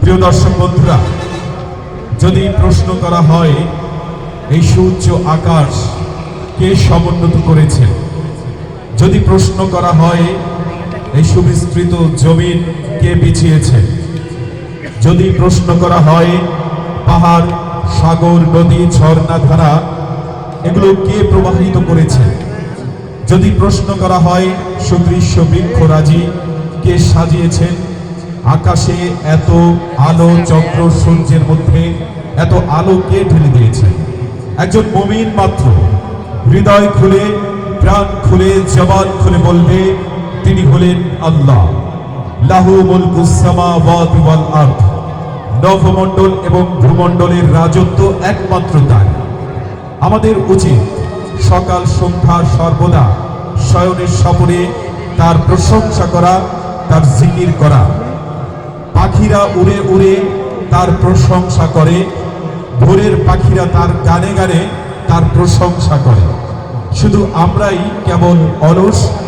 প্রিয় দর্শক বন্ধুরা, যদি প্রশ্ন করা হয়, এই সূর্য, আকাশ কে সমুন্নত করেছে? যদি প্রশ্ন করা হয়, এই সুবিস্তৃত জমিন কে বিছিয়েছে যদি প্রশ্ন করা হয়, পাহাড়, সাগর, নদী, ঝর্ণা, ধারা, এগুলো কে প্রবাহিত করেছে? যদি প্রশ্ন করা হয়, সুদৃশ্য বৃক্ষরাজি কে সাজিয়েছেন? আকাশে এত আলো চক্র সূর্যের মধ্যে এত আলো কে ঢেলে দিয়েছেন একজন মমিন মাত্র। হৃদয় খুলে, প্রাণ খুলে, জবান খুলে বলবে, তিনি হলেন আল্লাহ। লাহু মুলকুস সামাওয়াতি ওয়াল আরদ। নভমণ্ডল এবং ভূমণ্ডলের রাজত্ব একমাত্র তার। আমাদের উচিত সকাল সন্ধ্যা সর্বদা শয়নের স্বপনে তার প্রশংসা করা, তার জিকির করা। পাখিরা উড়ে উড়ে তার প্রশংসা করে। ভোরের পাখিরা তার গানে গানে তার প্রশংসা করে। শুধু আমরাই কেবল অলস